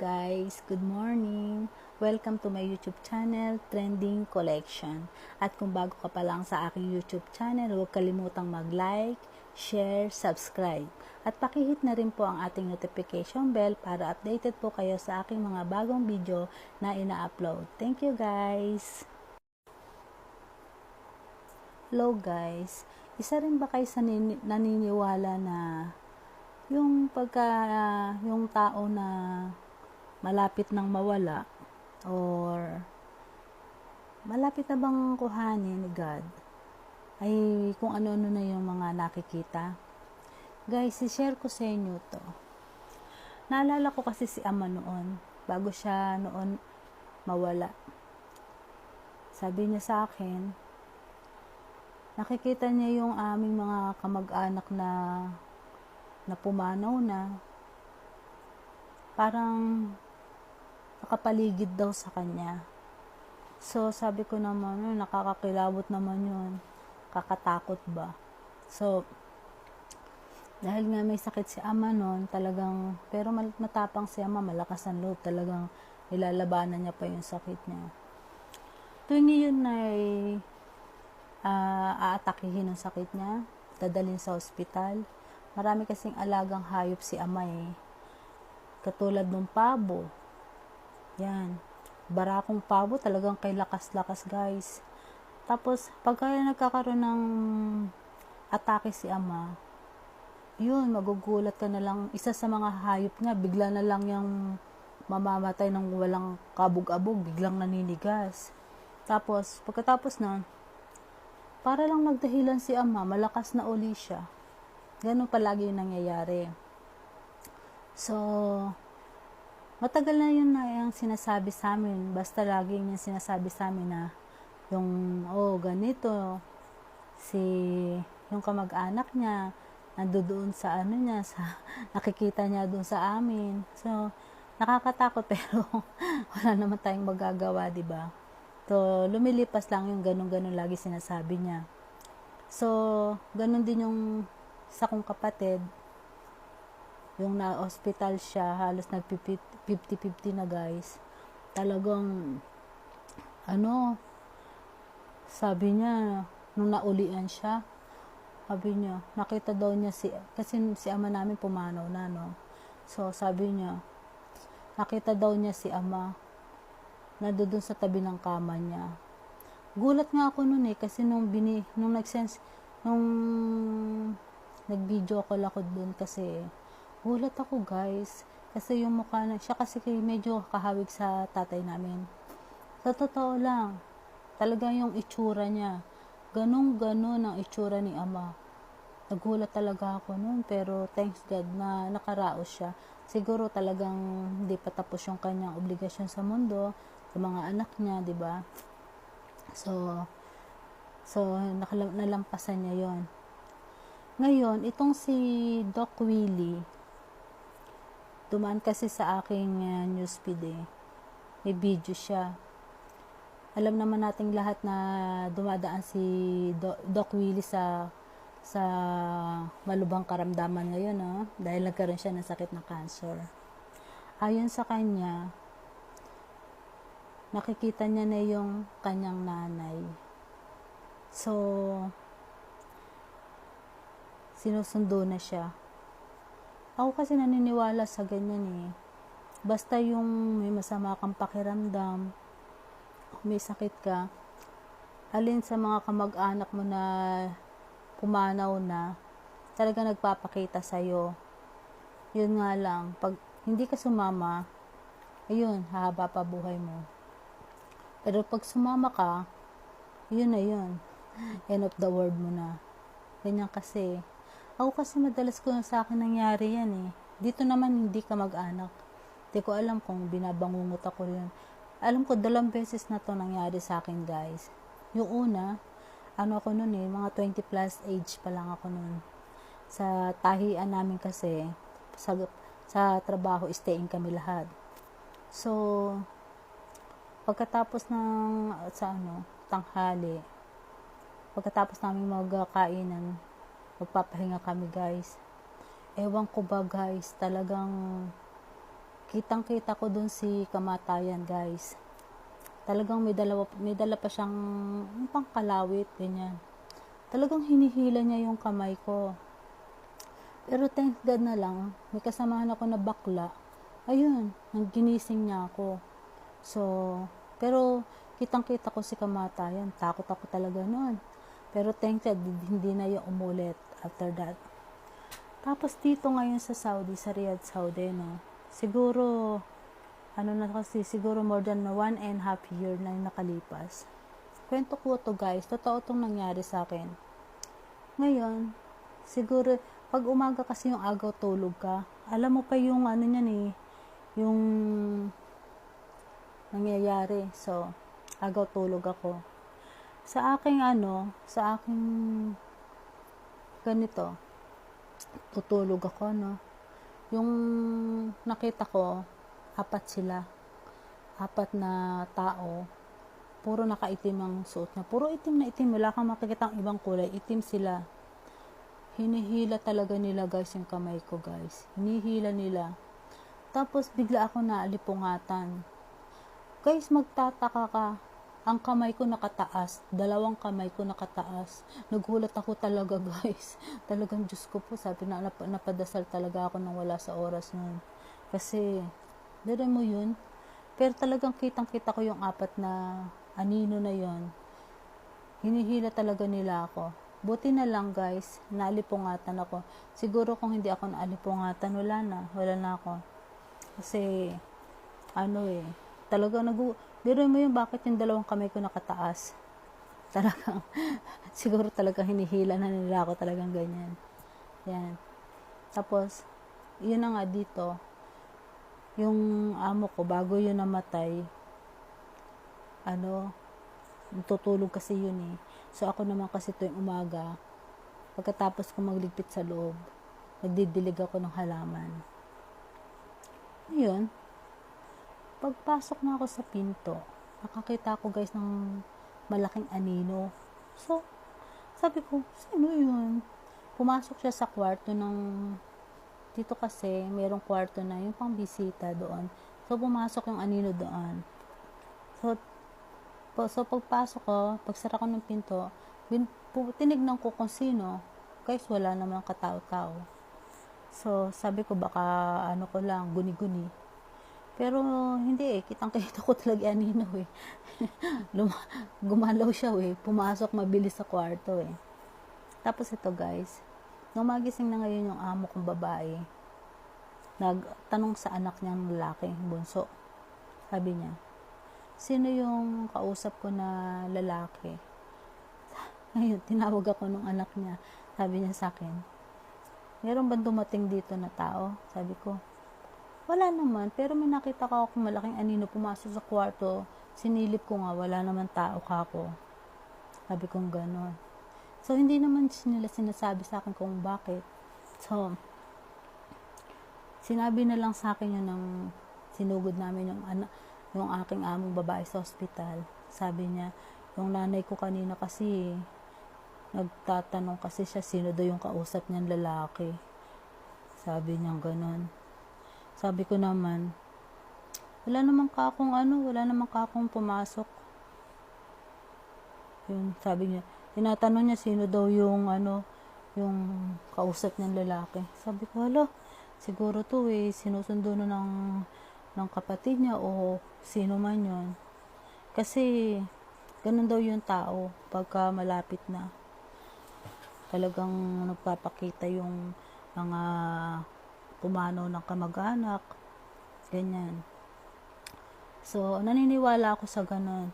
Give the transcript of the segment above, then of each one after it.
guys, good morning. Welcome to my YouTube channel, Trending Collection. At kung bago ka pa lang sa aking YouTube channel, huwag kalimutang mag-like, share, subscribe. At pakihit na rin po ang ating notification bell para updated po kayo sa aking mga bagong video na ina-upload. Thank you guys! Hello guys, isa rin ba kayo sa nini- naniniwala na yung pagka yung tao na malapit nang mawala or malapit na bang kuhanin ni God ay kung ano-ano na yung mga nakikita. Guys, i-share ko sa inyo to. Naalala ko kasi si ama noon, bago siya noon mawala. Sabi niya sa akin, nakikita niya yung aming mga kamag-anak na na pumanaw na parang nakapaligid daw sa kanya. So, sabi ko naman, "Ay, nakakakilabot naman yun. Kakatakot ba? So, dahil nga may sakit si ama noon, talagang, pero matapang si ama, malakas ang loob, talagang nilalabanan niya pa yung sakit niya. Tuwing yun ay uh, aatakihin ang sakit niya, dadalhin sa ospital. Marami kasing alagang hayop si ama eh. Katulad ng pabo. Yan. Barakong pabo talagang kay lakas-lakas guys. Tapos, pagka nagkakaroon ng atake si ama, yun, magugulat ka na lang. Isa sa mga hayop nga, bigla na lang yung mamamatay ng walang kabog-abog, biglang naninigas. Tapos, pagkatapos na, para lang nagdahilan si ama, malakas na uli siya. Ganun palagi yung nangyayari. So, matagal na yun na yung sinasabi sa amin. Basta lagi yung sinasabi sa amin na yung, oh, ganito, si, yung kamag-anak niya, nandoon sa ano niya, sa, nakikita niya doon sa amin. So, nakakatakot pero wala naman tayong magagawa, di ba? So, lumilipas lang yung ganun-ganun lagi sinasabi niya. So, ganun din yung sa kong kapatid, yung na-hospital siya, halos nag 50-50 na guys. Talagang, ano, sabi niya, nung naulian siya, sabi niya, nakita daw niya si, kasi si ama namin pumanaw na, no. So, sabi niya, nakita daw niya si ama, na doon sa tabi ng kama niya. Gulat nga ako noon eh, kasi nung bini, nung nag-sense, nung nag-video call ako doon kasi gulat ako guys. Kasi yung mukha na siya kasi medyo kahawig sa tatay namin. Sa totoo lang talaga yung itsura niya. Ganong ganon ang itsura ni ama. Nagulat talaga ako noon pero thanks God na nakaraos siya. Siguro talagang hindi pa tapos yung kanyang obligasyon sa mundo sa mga anak niya di ba? So so nalampasan niya yon ngayon, itong si Doc Willie, dumaan kasi sa aking uh, newsfeed eh. May video siya. Alam naman nating lahat na dumadaan si Do- Doc Willie sa sa malubhang karamdaman ngayon, no? dahil nagkaroon siya ng sakit ng cancer. Ayon sa kanya, nakikita niya na yung kanyang nanay. So, sinusundo na siya. Ako kasi naniniwala sa ganyan eh. Basta yung may masama kang pakiramdam, may sakit ka, alin sa mga kamag-anak mo na pumanaw na, talaga nagpapakita sa'yo. Yun nga lang, pag hindi ka sumama, ayun, hahaba pa buhay mo. Pero pag sumama ka, yun na yun. End of the world mo na. Ganyan kasi. Ako kasi madalas ko sa akin nangyari yan eh. Dito naman hindi ka mag-anak. Hindi ko alam kung binabangungot ako yun. Alam ko, dalawang beses na to nangyari sa akin guys. Yung una, ano ako nun eh, mga 20 plus age pa lang ako nun. Sa tahian namin kasi, sa, sa trabaho, staying kami lahat. So, pagkatapos ng, sa ano, tanghali, pagkatapos namin magkainan, magpapahinga kami guys. Ewan ko ba guys, talagang kitang kita ko dun si kamatayan guys. Talagang may dala, may dala pa siyang pangkalawit ganyan. Talagang hinihila niya yung kamay ko. Pero thank God na lang may kasamahan ako na bakla. Ayun nang ginising niya ako. So pero kitang kita ko si kamatayan. Takot ako talaga noon pero thank God hindi na yung umulit after that tapos dito ngayon sa Saudi, sa Riyadh, Saudi, no, siguro, ano na kasi, siguro more than one and half year na yung nakalipas. Kwento ko to guys, totoo itong nangyari sa akin. Ngayon, siguro, pag umaga kasi yung agaw tulog ka, alam mo pa yung ano niyan eh, yung nangyayari. So, agaw tulog ako. Sa aking ano, sa aking ganito, tutulog ako, no. Yung nakita ko, apat sila. Apat na tao. Puro nakaitim ang suot niya. Puro itim na itim. Wala kang makikita ang ibang kulay. Itim sila. Hinihila talaga nila guys yung kamay ko guys. Hinihila nila. Tapos bigla ako naalipungatan. Guys, magtataka ka ang kamay ko nakataas, dalawang kamay ko nakataas. Nagulat ako talaga, guys. Talagang Diyos ko po, sabi na nap- napadasal talaga ako nang wala sa oras nun. Kasi, dito mo yun. Pero talagang kitang-kita ko yung apat na anino na yon. Hinihila talaga nila ako. Buti na lang, guys, naalipungatan ako. Siguro kung hindi ako naalipungatan, wala na. Wala na ako. Kasi, ano eh, talaga nagu Biro mo yung bakit yung dalawang kamay ko nakataas. Talagang, siguro talagang hinihila na nila ako talagang ganyan. Yan. Tapos, yun na nga dito, yung amo ko, bago yun namatay, ano, tutulog kasi yun eh. So, ako naman kasi tuwing umaga, pagkatapos ko magligpit sa loob, nagdidilig ako ng halaman. Ayun, pagpasok na ako sa pinto, nakakita ko guys ng malaking anino. So, sabi ko, sino yun? Pumasok siya sa kwarto ng, dito kasi, mayroong kwarto na yung pang bisita doon. So, pumasok yung anino doon. So, po, so pagpasok ko, pagsara ko ng pinto, bin, tinignan ko kung sino. Guys, wala namang katao-tao. So, sabi ko, baka ano ko lang, guni-guni. Pero hindi eh, kitang-kita ko talaga yan nino eh. Luma- gumalaw siya eh, pumasok mabilis sa kwarto eh. Tapos ito guys, nung magising na ngayon yung amo kong babae, nagtanong sa anak niyang lalaki, bunso. Sabi niya, sino yung kausap ko na lalaki? Ngayon, tinawag ako nung anak niya. Sabi niya sa akin, meron ba dumating dito na tao? Sabi ko, wala naman, pero may nakita ka ako malaking anino pumasok sa kwarto. Sinilip ko nga, wala naman tao ka ako. Sabi kong gano'n. So, hindi naman nila sinasabi sa akin kung bakit. So, sinabi na lang sa akin yun ng sinugod namin yung, ana, yung aking among babae sa hospital. Sabi niya, yung nanay ko kanina kasi, nagtatanong kasi siya sino daw yung kausap niyang lalaki. Sabi niya gano'n. Sabi ko naman, wala naman ka akong ano, wala naman ka akong pumasok. Yun, sabi niya, tinatanong niya sino daw yung ano, yung kausap niyang lalaki. Sabi ko, hala, siguro to eh, sinusundo na ng, ng kapatid niya o sino man yun. Kasi, ganun daw yung tao pagka malapit na. Talagang nagpapakita yung mga pumanaw ng kamag-anak, ganyan. So, naniniwala ako sa ganun.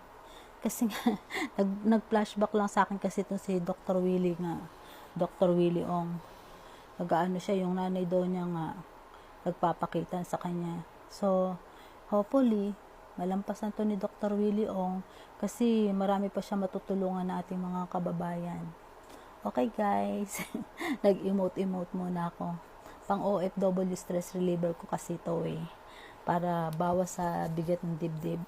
Kasi nga, nag, nag-flashback lang sa akin kasi itong si Dr. Willie nga. Dr. Willie Ong. Nag-ano siya, yung nanay daw niya nga, nagpapakita sa kanya. So, hopefully, malampasan to ni Dr. Willie Ong kasi marami pa siya matutulungan na ating mga kababayan. Okay guys, nag-emote-emote muna ako pang OFW stress reliever ko kasi to eh. Para bawas sa bigat ng dibdib.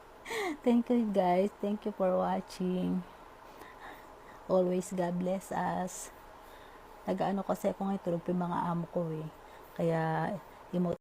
Thank you guys. Thank you for watching. Always God bless us. Nag-ano kasi ako ngayon tulog mga amo ko eh. Kaya emote